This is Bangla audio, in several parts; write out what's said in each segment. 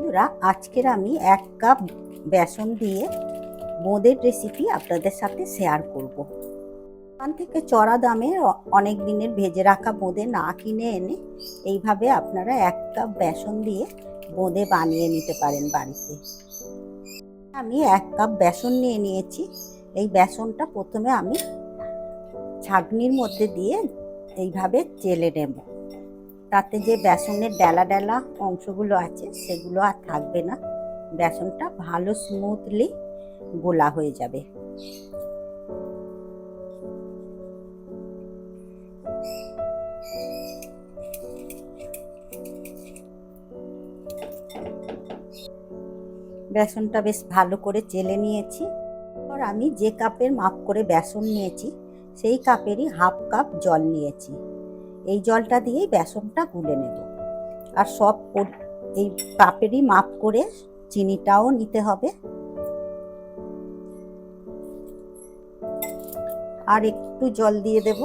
বন্ধুরা, আজকের আমি এক কাপ বেসন দিয়ে বোঁদের রেসিপি আপনাদের সাথে শেয়ার করব। দোকান থেকে চড়া দামে অনেক দিনের ভেজে রাখা বোঁদে না কিনে এনে এইভাবে আপনারা এক কাপ বেসন দিয়ে বোঁদে বানিয়ে নিতে পারেন বাড়িতে। আমি এক কাপ বেসন নিয়ে নিয়েছি। এই বেসনটা প্রথমে আমি ছাঁকনির মধ্যে দিয়ে এইভাবে চেলে নেব। তাতে যে বেসনের ডেলা ডেলা অংশগুলো আছে, সেগুলো আর থাকবে না। বেসনটা ভালো স্মুথলি গোলা হয়ে যাবে। বেসনটা বেশ ভালো করে চেলে নিয়েছি। আর আমি যে কাপের মাপ করে বেসন নিয়েছি, সেই কাপেরই হাফ কাপ জল নিয়েছি। এই জলটা দিয়েই বেসনটা গুলে নেব। আর সব এই পাপেরই মাপ করে চিনিটাও নিতে হবে। আর একটু জল দিয়ে দেব।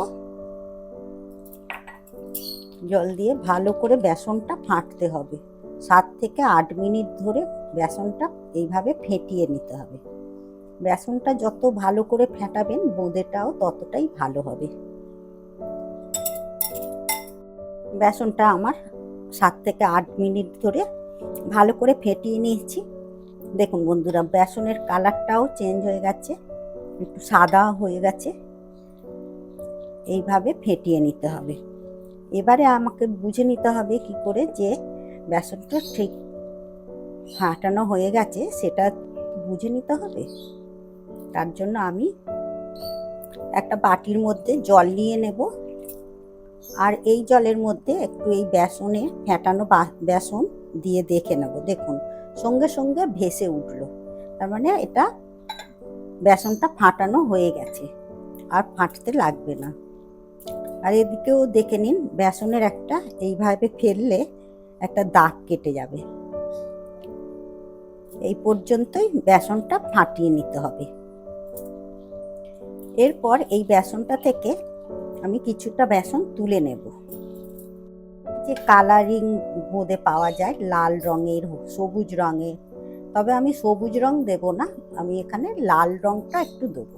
জল দিয়ে ভালো করে বেসনটা ফাটতে হবে। সাত থেকে আট মিনিট ধরে বেসনটা এইভাবে ফেটিয়ে নিতে হবে। বেসনটা যত ভালো করে ফেটাবেন, বোঁদেটাও ততটাই ভালো হবে। বেসনটা আমার সাত থেকে আট মিনিট ধরে ভালো করে ফেটিয়ে নিয়েছি। দেখুন বন্ধুরা, বেসনের কালারটাও চেঞ্জ হয়ে গেছে, একটু সাদা হয়ে গেছে। এইভাবে ফেটিয়ে নিতে হবে। এবারে আমাকে বুঝে নিতে হবে কি করে যে বেসনটা ঠিক ফাটানো হয়ে গেছে, সেটা বুঝে নিতে হবে। তার জন্য আমি একটা বাটির মধ্যে জল নিয়ে নেব। আর এই জলের মধ্যে একটু এই বেসনে ফেটানো বেসন দিয়ে দেখে নেব। দেখুন, সঙ্গে সঙ্গে ভেসে উঠল। তার মানে এটা বেসনটা ফাটানো হয়ে গেছে। আর ফাটতে লাগবে না। আর এদিকেও দেখে নিন, বেসনের একটা এইভাবে ফেললে একটা দাগ কেটে যাবে। এই পর্যন্তই বেসনটা ফাটিয়ে নিতে হবে। এরপর এই বেসনটা থেকে আমি কিছুটা বেসন তুলে নেব। যে কালারিং বোঁদে পাওয়া যায় লাল রঙের, সবুজ রঙের, তবে আমি সবুজ রং দেব না, আমি এখানে লাল রংটা একটু দেবো।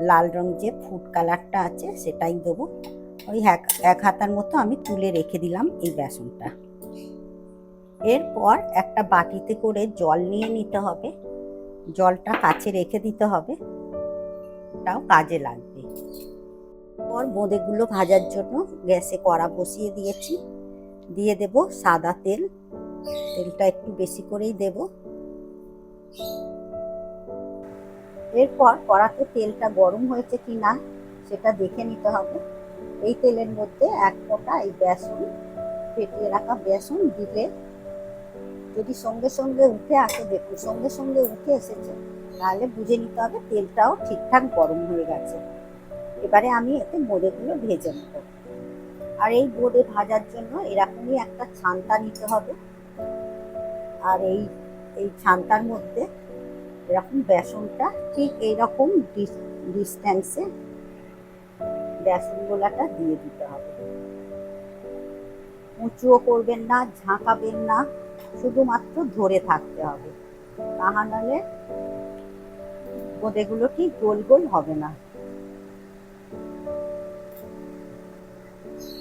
লাল রং যে ফুড কালারটা আছে সেটাই দেবো। ওই এক এক হাতার মতো আমি তুলে রেখে দিলাম এই বেসনটা। এরপর একটা বাটিতে করে জল নিয়ে নিতে হবে। জলটা কাছে রেখে দিতে হবে। তাও কাজে লাগবে। পর বোঁদেগুলো ভাজার জন্য গ্যাসে কড়া বসিয়ে দিয়েছি। দিয়ে দেব সাদা তেল। তেলটা একটু বেশি করেই দেব। এরপর কড়াতে তেলটা গরম হয়েছে কি না সেটা দেখে নিতে হবে। এই তেলের মধ্যে এক ফোঁটা এই বেসন, ফেটিয়ে রাখা বেসন দিলে যদি সঙ্গে সঙ্গে উঠে আসে দেখুন সঙ্গে সঙ্গে উঠে এসেছে, তাহলে বুঝে নিতে হবে তেলটাও ঠিকঠাক গরম হয়ে গেছে। এবারে আমি এতে বোঁদেগুলো ভেজে নেব। আর এই বোঁদে ভাজার জন্য এরকমই একটা ছান্তা নিতে হবে। আর এই এই ছান্তার মধ্যে এরকম বেসনটা ঠিক এইরকম ডিস্ট্যান্সে বেসন গোলাটা দিয়ে দিতে হবে। উঁচুও করবেন না, ঝাঁকাবেন না, শুধুমাত্র ধরে থাকতে হবে। তাহা নাহলে বোঁদেগুলো ঠিক গোল গোল হবে না।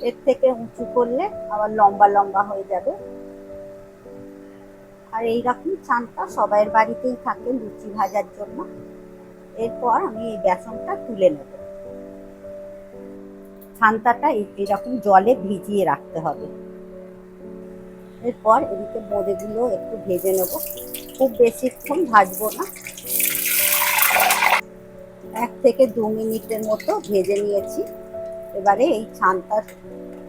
এর থেকে উঁচু করলে আবার লম্বা লম্বা হয়ে যাবে। আর এইরকম চানটা সবাইয়ের বাড়িতেই থাকে লুচি ভাজার জন্য। এরপর আমি এই বেসনটা তুলে নেব। ছান্তাটা এরকম জলে ভিজিয়ে রাখতে হবে। এরপর এদিকে বোঁদেগুলো একটু ভেজে নেব। খুব বেশিক্ষণ ভাজবো না। এক থেকে দু মিনিটের মতো ভেজে নিয়েছি। এবারে এই ছান্তার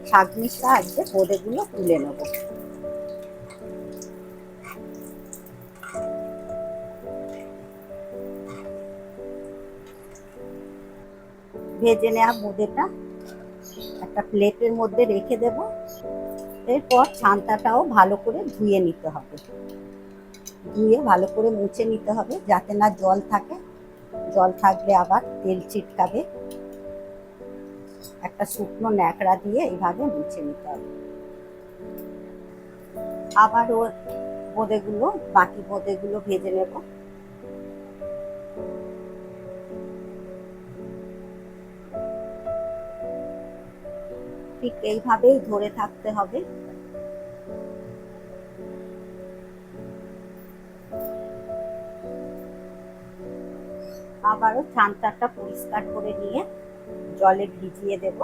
ছাগনির সাহায্যে বোঁদেগুলো তুলে নেব। ভেজে নেওয়া বোঁদেটা একটা প্লেটের মধ্যে রেখে দেব। এরপর ছান্তাটাও ভালো করে ধুয়ে নিতে হবে। ধুয়ে ভালো করে মুছে নিতে হবে যাতে না জল থাকে। জল থাকলে আবার তেল ছিটকাবে। একটা শুকনো ন্যাকড়া দিয়ে এইভাবে মুছে নিতে হবে। আবার ওর বোঁদেগুলো, বাকি বোঁদেগুলো ভেজে নেব। ঠিক এইভাবেই ধরে থাকতে হবে। আবারও ছানটাটা পরিষ্কার করে নিয়ে জলে ভিজিয়ে দেব।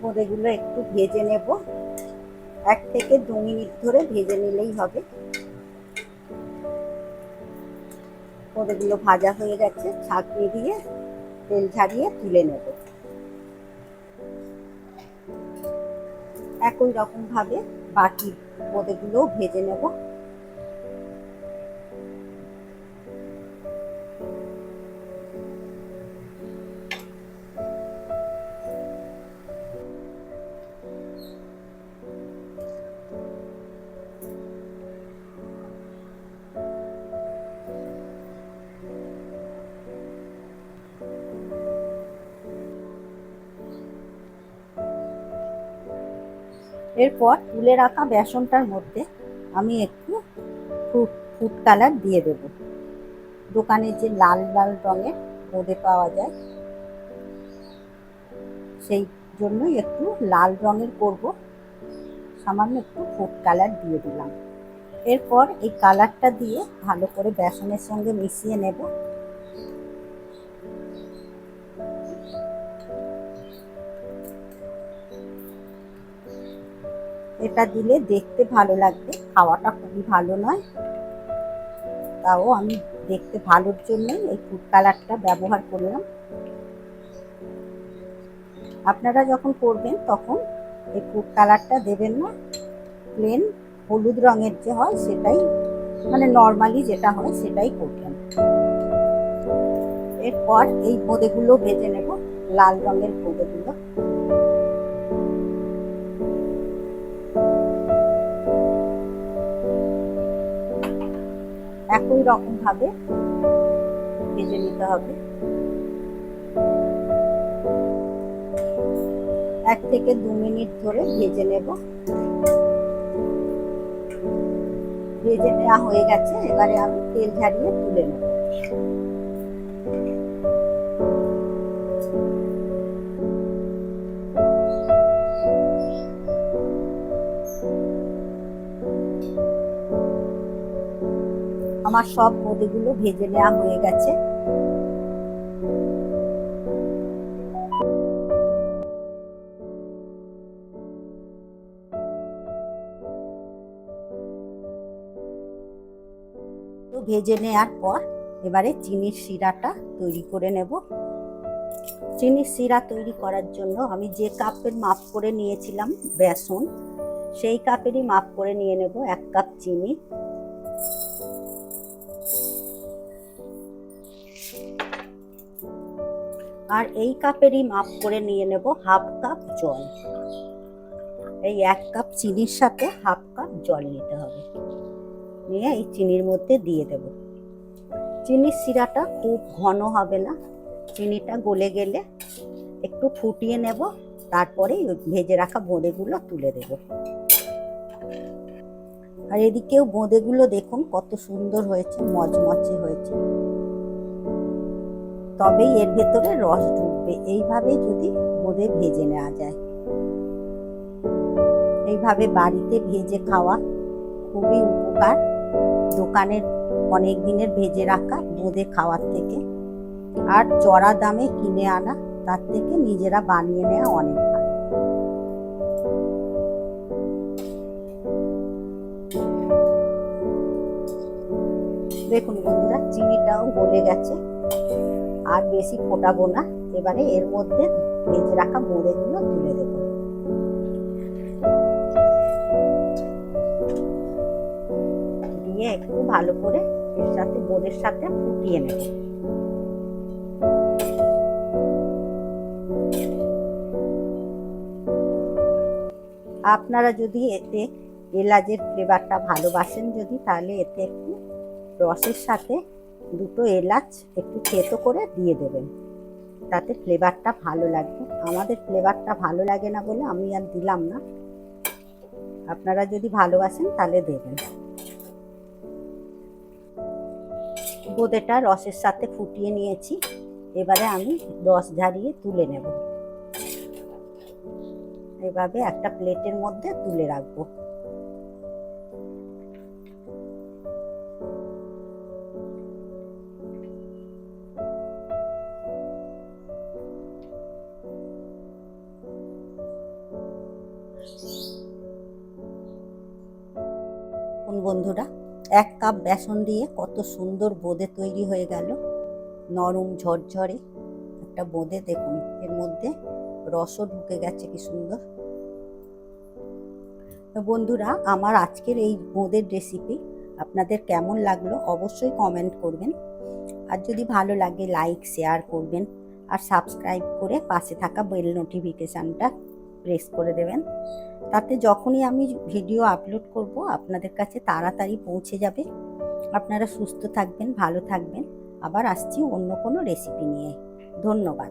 বোঁদেগুলো একটু ভেজে নেব। এক থেকে দু মিনিট ধরে ভেজে নিলেই হবে। বোঁদেগুলো ভাজা হয়ে গেছে। ছাঁকনি দিয়ে তেল ঝারিয়ে তুলে নেব। একই রকমভাবে বাকি বোঁদেগুলো ভেজে নেব। এরপর তুলে রাখা বেসনটার মধ্যে আমি একটু ফুড ফুড কালার দিয়ে দেব। দোকানে যে লাল লাল রঙের বোঁদে পাওয়া যায়, সেই জন্যই একটু লাল রঙের করব। সামান্য একটু ফুড কালার দিয়ে দিলাম। এরপর এই কালারটা দিয়ে ভালো করে বেসনের সঙ্গে মিশিয়ে নেব। এটা দিলে দেখতে ভালো লাগবে। খাওয়াটা খুবই ভালো নয়। তাও আমি দেখতে ভালোর জন্যই এই ফুড কালারটা ব্যবহার করলাম। আপনারা যখন করবেন তখন এই ফুড কালারটা দেবেন না। প্লেন হলুদ রঙের যে হয় সেটাই মানে নর্মালি যেটা হয় সেটাই করবেন। এরপর এই বোঁদেগুলো ভেজে নেব। লাল রঙের বোঁদেগুলো একই রকম ভাবে ভেজে নিতে হবে। এক থেকে দু মিনিট ধরে ভেজে নেব। ভেজে নেওয়া হয়ে গেছে, এবারে আমি তেল ঝারিয়ে তুলে নেব। আমার সব বোঁদেগুলো ভেজে নেওয়া হয়ে গেছে। তো ভেজে নেওয়ার পর এবারে চিনির শিরাটা তৈরি করে নেব। চিনির শিরা তৈরি করার জন্য আমি যে কাপের মাপ করে নিয়েছিলাম বেসন, সেই কাপেরই মাপ করে নিয়ে নেব এক কাপ চিনি। আর এই কাপেরই মাপ করে নিয়ে নেব হাফ কাপ জল। এই এক কাপ চিনির সাথে হাফ কাপ জল নিতে হবে। নিয়ে এই চিনির মধ্যে দিয়ে দেব। চিনির শিরাটা খুব ঘন হবে না। চিনিটা গলে গেলে একটু ফুটিয়ে নেব, তারপরে ভেজে রাখা বোঁদেগুলো তুলে দেব। আর এদিকেও বোঁদেগুলো দেখুন কত সুন্দর হয়েছে, মচমচে হয়েছে। তবেই এর ভেতরে রস ঢুকবে। এইভাবে যদি বোঁদে ভেজে নেওয়া যায়। এইভাবে বাড়িতে ভেজে খাওয়া খুবই উপকার। দোকানের অনেক দিনের ভেজে রাখা বোঁদে খাওয়ার থেকে। আর চড়া দামে কিনে আনা, তার থেকে নিজেরা বানিয়ে নেওয়া অনেক দেখুন বন্ধুরা, চিনিটাও গলে গেছে। আর বেশি ফোটাবো না। এবারে এর মধ্যে ভেজে রাখা বোঁদেগুলো তুলে দেবো। দিয়ে একটু ভালো করে এর সাথে বোঁদের সাথে ফুটিয়ে নেব। আপনারা যদি এতে এলাচের ফ্লেভারটা ভালোবাসেন যদি, তাহলে এতে একটু রসের সাথে দুটো এলাচ একটু থেতো করে দিয়ে দেবেন। তাতে ফ্লেভারটা ভালো লাগবে। আমাদের ফ্লেভারটা ভালো লাগে না বলে আমি আর দিলাম না। আপনারা যদি ভালোবাসেন তাহলে দেবেন। বোঁদেটা রসের সাথে ফুটিয়ে নিয়েছি। এবারে আমি রস ঝারিয়ে তুলে নেব। এভাবে একটা প্লেটের মধ্যে তুলে রাখব। এক কাপ বেসন দিয়ে কত সুন্দর বোঁদে তৈরি হয়ে গেল। নরম ঝরঝরে একটা বোঁদে দেখুন, এর মধ্যে রসও ঢুকে গেছে, কি সুন্দর। বন্ধুরা, আমার আজকের এই বোঁদের রেসিপি আপনাদের কেমন লাগল অবশ্যই কমেন্ট করবেন। আর যদি ভালো লাগে লাইক শেয়ার করবেন। আর সাবস্ক্রাইব করে পাশে থাকা বেল নোটিফিকেশানটা প্রেস করে দেবেন। তাতে যখনই আমি ভিডিও আপলোড করব, আপনাদের কাছে তাড়াতাড়ি পৌঁছে যাবে। আপনারা সুস্থ থাকবেন, ভালো থাকবেন। আবার আসছি অন্য কোনো রেসিপি নিয়ে। ধন্যবাদ।